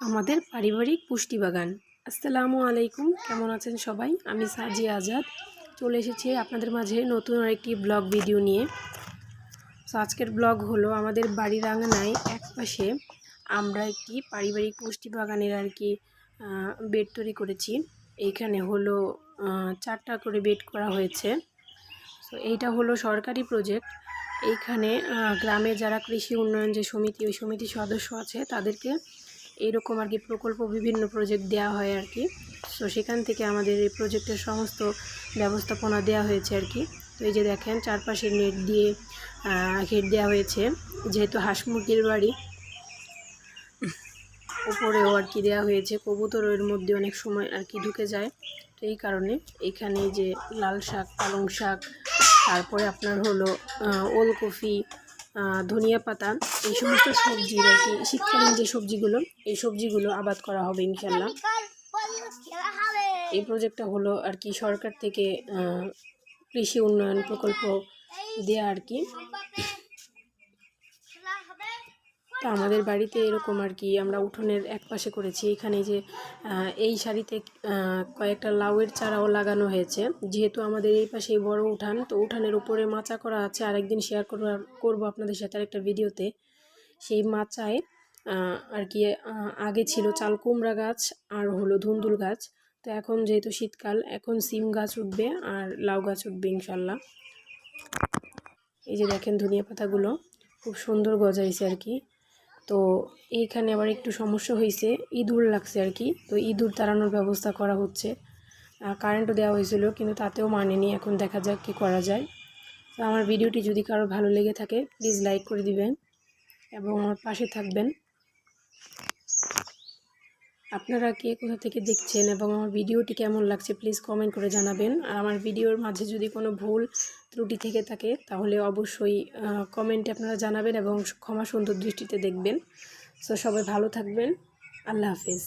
আমাদের পারিবারিক পুষ্টি বাগান। আসসালামু আলাইকুম, কেমন আছেন সবাই? আমি সাজি আজাদ। চলে এসেছি আপনাদের মাঝে নতুন আরেকটি ব্লগ ভিডিও নিয়ে। তো আজকের ব্লগ হলো আমাদের বাড়ির আঙানায় এক পাশে আমরা একটি পারিবারিক পুষ্টি বাগানের আর কি বেড তৈরি করেছি। এইখানে হলো চারটা করে বেড করা হয়েছে। তো এইটা হলো সরকারি প্রজেক্ট। এইখানে গ্রামে যারা কৃষি উন্নয়ন যে সমিতি, ওই সমিতির সদস্য আছে, তাদেরকে এইরকম আর কি প্রকল্প বিভিন্ন প্রজেক্ট দেওয়া হয় আর কি। তো সেখান থেকে আমাদের এই প্রজেক্টের সমস্ত ব্যবস্থাপনা দেওয়া হয়েছে আর কি। তো এই যে দেখেন চারপাশে নেট দিয়ে ঘের দেওয়া হয়েছে। যেহেতু হাঁস মুরগির বাড়ি, উপরেও আর কি দেওয়া হয়েছে। কবুতর এর মধ্যে অনেক সময় আর কি ঢুকে যায়। তো এই কারণে এখানে যে লাল শাক, পালং শাক, তারপরে আপনার হলো ওলকপি ধনিয়া পাতা, এই সমস্ত সবজি আর কি শীতকালীন যে সবজিগুলো, এই সবজিগুলো আবাদ করা হবে ইনশাল্লাহ এই প্রজেক্টটা হলো আর কি সরকার থেকে কৃষি উন্নয়ন প্রকল্প দেয়া আর কি। তো আমাদের বাড়িতে এরকম আর কি, আমরা উঠোনের এক পাশে করেছি। এখানে যে এই শাড়িতে কয়েকটা লাউয়ের চারাও লাগানো হয়েছে। যেহেতু আমাদের এই পাশে বড় উঠান, তো উঠানের উপরে মাচা করা আছে। আরেকদিন শেয়ার করব করব আপনাদের সাথে আরেকটা ভিডিওতে। সেই মাচায় আর কি আগে ছিল চাল কুমড়া গাছ আর হলো ধুন্দুল গাছ। তো এখন যেহেতু শীতকাল, এখন সিম গাছ উঠবে আর লাউ গাছ উঠবে ইনশাল্লাহ। এই যে দেখেন ধনিয়া পাতাগুলো, খুব সুন্দর গজাইছে আর কি। তো এইখানে আবার একটু সমস্যা হয়েছে ইঁদুর লাগছে আর কি। তো ইঁদুর তাড়ানোর ব্যবস্থা করা হচ্ছে। কারেন্টও দেওয়া হয়েছিল, কিন্তু তাতেও মানেনি। এখন দেখা যাক কী করা যায়। তো আমার ভিডিওটি যদি কারও ভালো লেগে থাকে প্লিজ লাইক করে দিবেন এবং আমার পাশে থাকবেন। আপনারা কে কোথা থেকে দেখছেন এবং আমার ভিডিওটি কেমন লাগছে প্লিজ কমেন্ট করে জানাবেন। আর আমার ভিডিওর মাঝে যদি কোনো ভুল ত্রুটি থেকে থাকে, তাহলে অবশ্যই কমেন্টে আপনারা জানাবেন এবং ক্ষমা সুন্দর দৃষ্টিতে দেখবেন। সো সবাই ভালো থাকবেন। আল্লাহ হাফিজ।